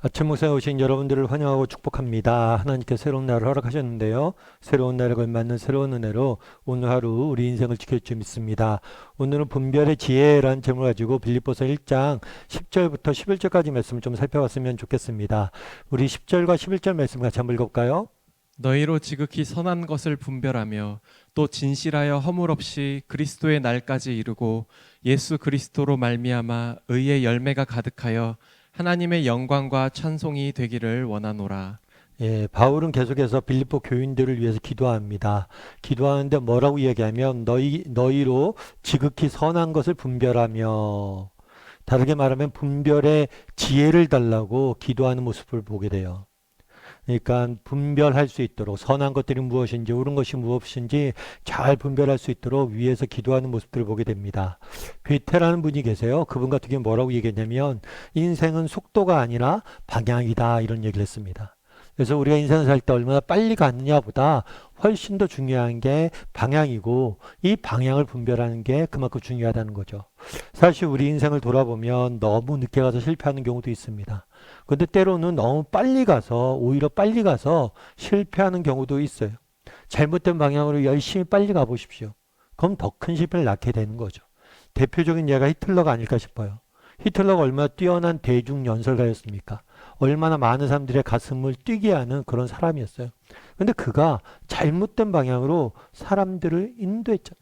아침 목상에 오신 여러분들을 환영하고 축복합니다. 하나님께 새로운 날을 허락하셨는데요. 새로운 날에 걸맞는 새로운 은혜로 오늘 하루 우리 인생을 지킬 줄 믿습니다. 오늘은 분별의 지혜라는 제목을 가지고 빌립보서 1장 10절부터 11절까지 말씀을 좀 살펴봤으면 좋겠습니다. 우리 10절과 11절 말씀 같이 한번 읽어볼까요? 너희로 지극히 선한 것을 분별하며 또 진실하여 허물 없이 그리스도의 날까지 이르고 예수 그리스도로 말미암아 의의 열매가 가득하여 하나님의 영광과 찬송이 되기를 원하노라. 예, 바울은 계속해서 빌립보 교인들을 위해서 기도합니다. 기도하는데 뭐라고 이야기하면 너희 너희로 지극히 선한 것을 분별하며 다르게 말하면 분별의 지혜를 달라고 기도하는 모습을 보게 돼요. 그러니까 분별할 수 있도록 선한 것들이 무엇인지 옳은 것이 무엇인지 잘 분별할 수 있도록 위에서 기도하는 모습들을 보게 됩니다. 괴테라는 분이 계세요. 그분 같은 경우 뭐라고 얘기했냐면 인생은 속도가 아니라 방향이다 이런 얘기를 했습니다. 그래서 우리가 인생을 살 때 얼마나 빨리 가느냐보다 훨씬 더 중요한 게 방향이고 이 방향을 분별하는 게 그만큼 중요하다는 거죠. 사실 우리 인생을 돌아보면 너무 늦게 가서 실패하는 경우도 있습니다. 근데 때로는 너무 빨리 가서 오히려 빨리 가서 실패하는 경우도 있어요. 잘못된 방향으로 열심히 빨리 가보십시오. 그럼 더 큰 실패를 낳게 되는 거죠. 대표적인 예가 히틀러가 아닐까 싶어요. 히틀러가 얼마나 뛰어난 대중 연설가였습니까? 얼마나 많은 사람들의 가슴을 뛰게 하는 그런 사람이었어요. 근데 그가 잘못된 방향으로 사람들을 인도했잖아요.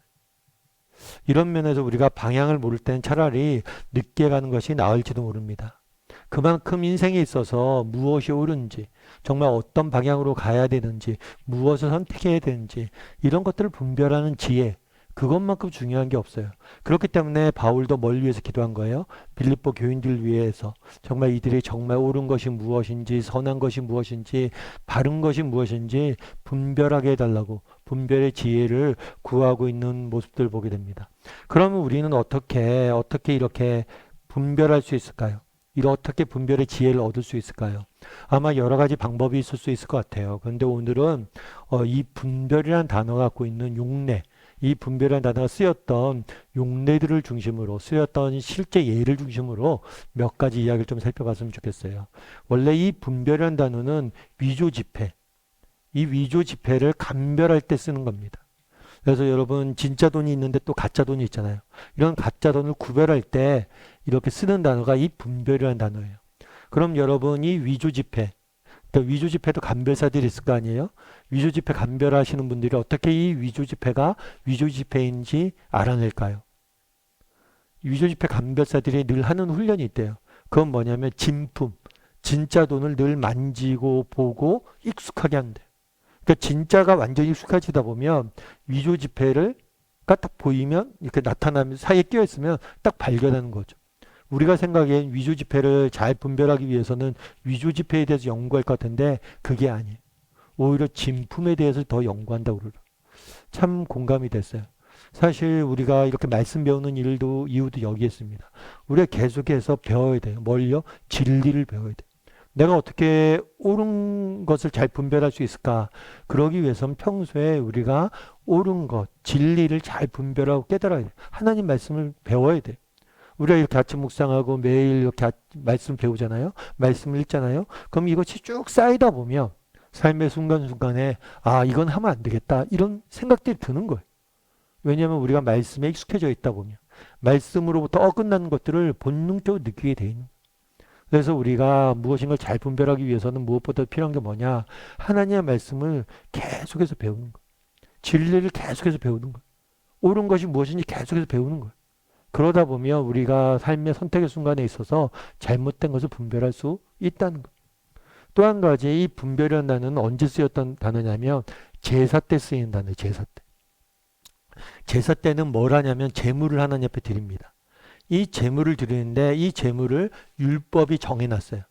이런 면에서 우리가 방향을 모를 때는 차라리 늦게 가는 것이 나을지도 모릅니다. 그만큼 인생에 있어서 무엇이 옳은지, 정말 어떤 방향으로 가야 되는지, 무엇을 선택해야 되는지, 이런 것들을 분별하는 지혜, 그것만큼 중요한 게 없어요. 그렇기 때문에 바울도 뭘 위해서 기도한 거예요? 빌립보 교인들 위해서 정말 이들이 정말 옳은 것이 무엇인지 선한 것이 무엇인지 바른 것이 무엇인지 분별하게 해달라고 분별의 지혜를 구하고 있는 모습들 보게 됩니다. 그러면 우리는 어떻게 어떻게 이렇게 분별할 수 있을까요? 이를 어떻게 분별의 지혜를 얻을 수 있을까요? 아마 여러 가지 방법이 있을 수 있을 것 같아요. 그런데 오늘은 어, 이 분별이라는 단어가 갖고 있는 용례 이 분별이라는 단어가 쓰였던 용례들을 중심으로 쓰였던 실제 예를 중심으로 몇 가지 이야기를 좀 살펴봤으면 좋겠어요. 원래 이 분별이라는 단어는 위조 지폐, 이 위조 지폐를 감별할 때 쓰는 겁니다. 그래서 여러분 진짜 돈이 있는데 또 가짜 돈이 있잖아요. 이런 가짜 돈을 구별할 때 이렇게 쓰는 단어가 이 분별이라는 단어예요. 그럼 여러분 이 위조 지폐, 그러니까 위조 지폐도 감별사들이 있을 거 아니에요? 위조 지폐 감별하시는 분들이 어떻게 이 위조 지폐가 위조 지폐인지 알아낼까요? 위조 지폐 감별사들이 늘 하는 훈련이 있대요. 그건 뭐냐면 진품, 진짜 돈을 늘 만지고 보고 익숙하게 한대. 그러니까 진짜가 완전히 익숙해지다 보면 위조 지폐를 딱 보이면 이렇게 나타나면 사이에 끼어 있으면 딱 발견하는 거죠. 우리가 생각엔 위조 지폐를 잘 분별하기 위해서는 위조 지폐에 대해서 연구할 것 같은데 그게 아니에요. 오히려 진품에 대해서 더 연구한다고 그러죠. 참 공감이 됐어요. 사실 우리가 이렇게 말씀 배우는 일도 이유도 여기에 있습니다. 우리가 계속해서 배워야 돼요. 뭘요? 진리를 배워야 돼요. 내가 어떻게 옳은 것을 잘 분별할 수 있을까? 그러기 위해서는 평소에 우리가 옳은 것, 진리를 잘 분별하고 깨달아야 돼요. 하나님 말씀을 배워야 돼요. 우리가 이렇게 아침 묵상하고 매일 이렇게 말씀 배우잖아요. 말씀을 읽잖아요. 그럼 이것이 쭉 쌓이다 보면 삶의 순간순간에 아, 이건 하면 안 되겠다. 이런 생각들이 드는 거예요. 왜냐하면 우리가 말씀에 익숙해져 있다 보면 말씀으로부터 어긋나는 것들을 본능적으로 느끼게 돼 있는. 그래서 우리가 무엇인가를 잘 분별하기 위해서는 무엇보다 필요한 게 뭐냐? 하나님의 말씀을 계속해서 배우는 거예요. 진리를 계속해서 배우는 거예요. 옳은 것이 무엇인지 계속해서 배우는 거예요. 그러다 보면 우리가 삶의 선택의 순간에 있어서 잘못된 것을 분별할 수 있다는 것. 또 한 가지 이 분별이라는 단어는 언제 쓰였던 단어냐면 제사 때 쓰이는 단어예요. 제사 때. 제사 때는 뭘 하냐면 제물을 하나님 앞에 드립니다. 이 제물을 드리는데 이 제물을 율법이 정해놨어요.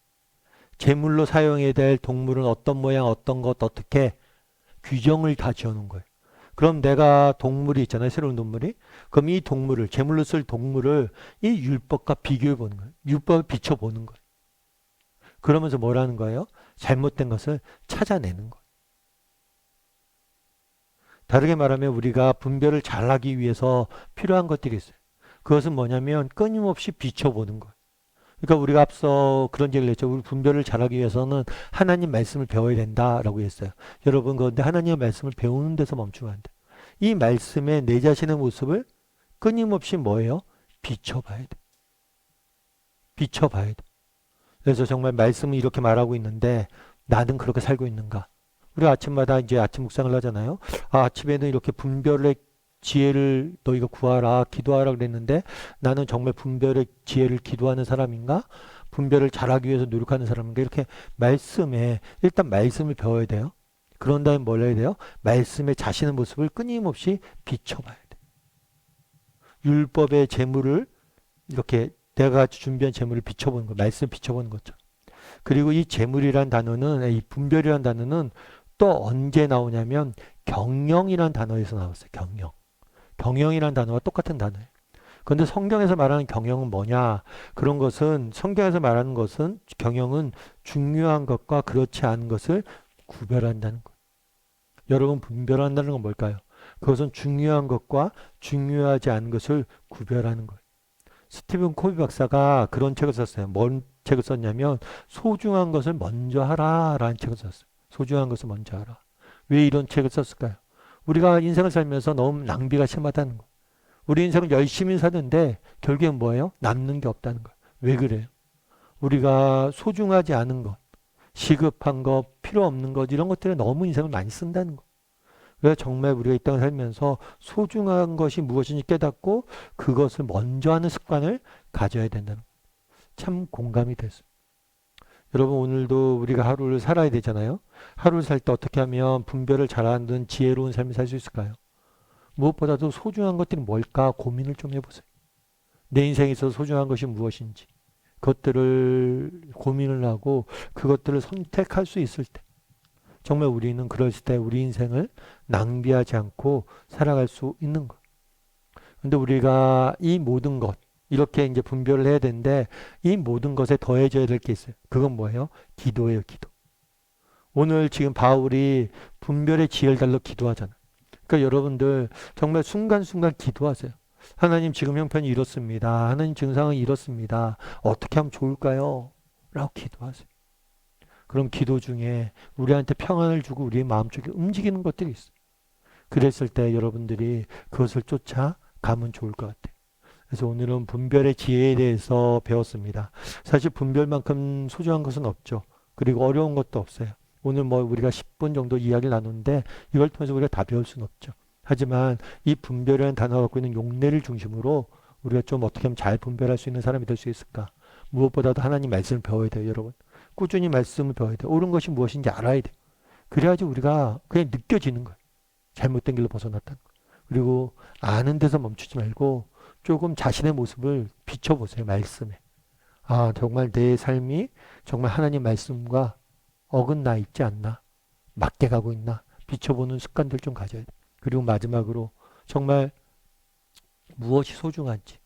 제물로 사용해야 될 동물은 어떤 모양, 어떤 것, 어떻게 규정을 다 지어놓은 거예요. 그럼 내가 동물이 있잖아요. 새로운 동물이. 그럼 이 동물을, 제물로 쓸 동물을 이 율법과 비교해 보는 거예요. 율법을 비춰보는 거예요. 그러면서 뭐라는 거예요? 잘못된 것을 찾아내는 거예요. 다르게 말하면 우리가 분별을 잘하기 위해서 필요한 것들이 있어요. 그것은 뭐냐면 끊임없이 비춰보는 거예요. 그러니까 우리가 앞서 그런 얘기를 했죠. 우리 분별을 잘하기 위해서는 하나님 말씀을 배워야 된다라고 했어요. 여러분 그런데 하나님의 말씀을 배우는 데서 멈추면 안 돼. 이 말씀에 내 자신의 모습을 끊임없이 뭐예요? 비춰봐야 돼. 비춰봐야 돼. 그래서 정말 말씀은 이렇게 말하고 있는데 나는 그렇게 살고 있는가? 우리 아침마다 이제 아침 묵상을 하잖아요. 아, 아침에는 이렇게 분별의 지혜를 너희가 구하라, 기도하라 그랬는데 나는 정말 분별의 지혜를 기도하는 사람인가? 분별을 잘하기 위해서 노력하는 사람인가? 이렇게 말씀에 일단 말씀을 배워야 돼요. 그런 다음에 뭘 해야 돼요? 말씀에 자신의 모습을 끊임없이 비춰봐야 돼. 율법의 재물을 이렇게 내가 준비한 재물을 비춰보는 거, 말씀 비춰보는 거죠. 그리고 이 재물이란 단어는 이 분별이란 단어는 또 언제 나오냐면 경영이란 단어에서 나왔어요. 경영. 경영이란 단어와 똑같은 단어예요. 그런데 성경에서 말하는 경영은 뭐냐? 그런 것은 성경에서 말하는 것은 경영은 중요한 것과 그렇지 않은 것을 구별한다는 것. 여러분 분별한다는 건 뭘까요? 그것은 중요한 것과 중요하지 않은 것을 구별하는 거예요. 스티븐 코비 박사가 그런 책을 썼어요. 뭔 책을 썼냐면 소중한 것을 먼저 하라라는 책을 썼어요. 소중한 것을 먼저 하라. 왜 이런 책을 썼을까요? 우리가 인생을 살면서 너무 낭비가 심하다는 거. 우리 인생을 열심히 사는데 결국엔 뭐예요? 남는 게 없다는 거예요. 왜 그래요? 우리가 소중하지 않은 것, 시급한 것, 필요 없는 것 이런 것들에 너무 인생을 많이 쓴다는 거. 그래서 정말 우리가 이 땅을 살면서 소중한 것이 무엇인지 깨닫고 그것을 먼저 하는 습관을 가져야 된다는 거. 참 공감이 됐어요. 여러분 오늘도 우리가 하루를 살아야 되잖아요. 하루를 살 때 어떻게 하면 분별을 잘하는 지혜로운 삶을 살 수 있을까요? 무엇보다도 소중한 것들이 뭘까 고민을 좀 해보세요. 내 인생에 있어서 소중한 것이 무엇인지 그것들을 고민을 하고 그것들을 선택할 수 있을 때 정말 우리는 그럴 때 우리 인생을 낭비하지 않고 살아갈 수 있는 것. 근데 우리가 이 모든 것 이렇게 이제 분별을 해야 되는데 이 모든 것에 더해져야 될 게 있어요. 그건 뭐예요? 기도예요, 기도. 오늘 지금 바울이 분별의 지혜를 달러 기도하잖아요. 그러니까 여러분들 정말 순간순간 기도하세요. 하나님 지금 형편이 이렇습니다. 하나님 증상은 이렇습니다. 어떻게 하면 좋을까요? 라고 기도하세요. 그럼 기도 중에 우리한테 평안을 주고 우리의 마음속에 움직이는 것들이 있어요. 그랬을 때 여러분들이 그것을 쫓아 가면 좋을 것 같아요. 그래서 오늘은 분별의 지혜에 대해서 배웠습니다. 사실 분별만큼 소중한 것은 없죠. 그리고 어려운 것도 없어요. 오늘 뭐 우리가 10분 정도 이야기를 나누는데 이걸 통해서 우리가 다 배울 수는 없죠. 하지만 이 분별이라는 단어가 갖고 있는 용례를 중심으로 우리가 좀 어떻게 하면 잘 분별할 수 있는 사람이 될 수 있을까? 무엇보다도 하나님 말씀을 배워야 돼요, 여러분. 꾸준히 말씀을 배워야 돼요. 옳은 것이 무엇인지 알아야 돼요. 그래야지 우리가 그냥 느껴지는 거예요. 잘못된 길로 벗어났다는 거. 그리고 아는 데서 멈추지 말고 조금 자신의 모습을 비춰보세요, 말씀에. 아, 정말 내 삶이 정말 하나님 말씀과 어긋나 있지 않나? 맞게 가고 있나? 비춰보는 습관들 좀 가져야 돼. 그리고 마지막으로 정말 무엇이 소중한지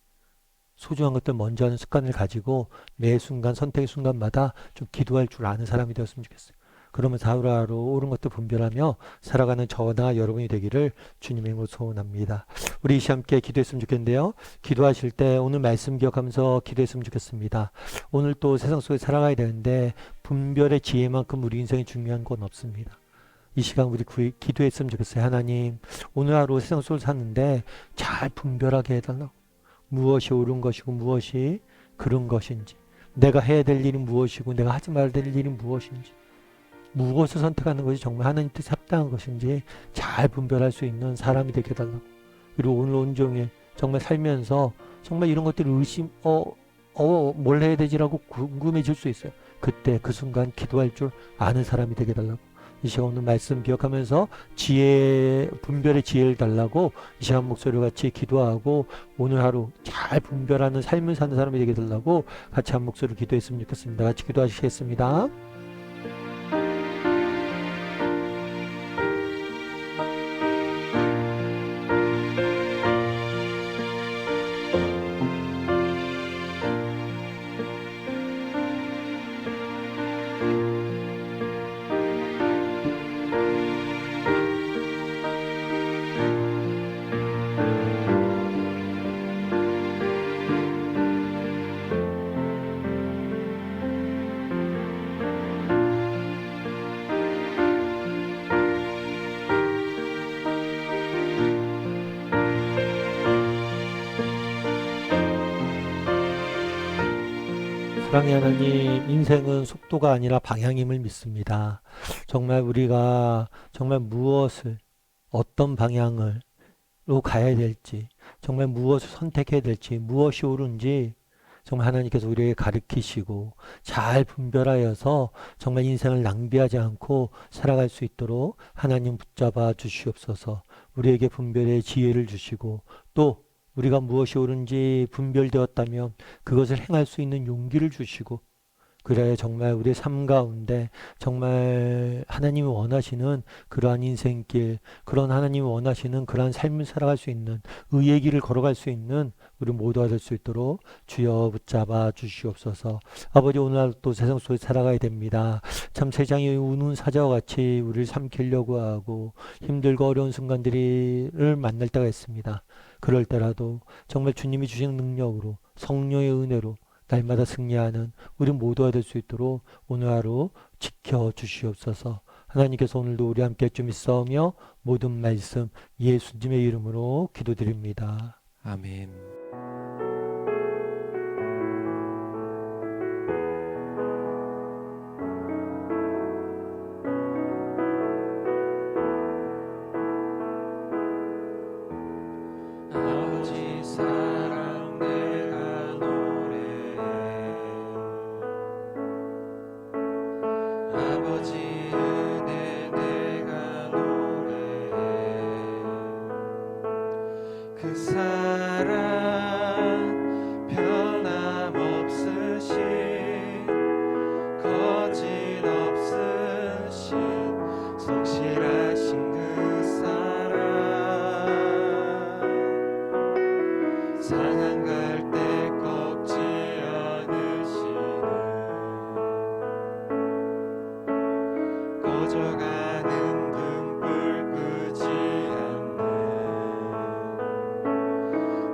소중한 것들 먼저 하는 습관을 가지고 매 순간 선택의 순간마다 좀 기도할 줄 아는 사람이 되었으면 좋겠어요. 그러면서 하루하루 옳은 것도 분별하며 살아가는 저나 여러분이 되기를 주님의 이름으로 소원합니다. 우리 이 시간 함께 기도했으면 좋겠는데요. 기도하실 때 오늘 말씀 기억하면서 기도했으면 좋겠습니다. 오늘 또 세상 속에 살아가야 되는데 분별의 지혜만큼 우리 인생이 중요한 건 없습니다. 이 시간 우리 기도했으면 좋겠어요. 하나님, 오늘 하루 세상 속을 사는데 잘 분별하게 해달라고. 무엇이 옳은 것이고 무엇이 그런 것인지. 내가 해야 될 일이 무엇이고 내가 하지 말아야 될 일이 무엇인지. 무엇을 선택하는 것이 정말 하나님 뜻에 합당한 것인지 잘 분별할 수 있는 사람이 되게 해달라고. 그리고 오늘 온종일 정말 살면서 정말 이런 것들을 의심, 어, 어, 뭘 해야 되지라고 궁금해질 수 있어요. 그때 그 순간 기도할 줄 아는 사람이 되게 해달라고. 이 시간 오늘 말씀 기억하면서 지혜, 분별의 지혜를 달라고 이 시간 목소리와 같이 기도하고 오늘 하루 잘 분별하는 삶을 사는 사람이 되게 달라고 같이 한 목소리로 기도했으면 좋겠습니다. 같이 기도하시겠습니다. 사랑의 하나님, 인생은 속도가 아니라 방향임을 믿습니다. 정말 우리가 정말 무엇을, 어떤 방향을 로 가야 될지, 정말 무엇을 선택해야 될지, 무엇이 옳은지 정말 하나님께서 우리에게 가르치시고 잘 분별하여서 정말 인생을 낭비하지 않고 살아갈 수 있도록 하나님 붙잡아 주시옵소서. 우리에게 분별의 지혜를 주시고 또 우리가 무엇이 옳은지 분별되었다면 그것을 행할 수 있는 용기를 주시고 그래야 정말 우리의 삶 가운데 정말 하나님이 원하시는 그러한 인생길, 그런 하나님이 원하시는 그러한 삶을 살아갈 수 있는 의의 길을 걸어갈 수 있는 우리 모두가 될 수 있도록 주여 붙잡아 주시옵소서. 아버지 오늘 또 세상 속에 살아가야 됩니다. 참 세상이 우는 사자와 같이 우리를 삼키려고 하고 힘들고 어려운 순간들을 만날 때가 있습니다. 그럴 때라도 정말 주님이 주시는 능력으로 성령의 은혜로 날마다 승리하는 우리 모두가 될 수 있도록 오늘 하루 지켜 주시옵소서. 하나님께서 오늘도 우리 함께 좀 있어오며 모든 말씀 예수님의 이름으로 기도드립니다. 아멘.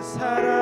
그 사랑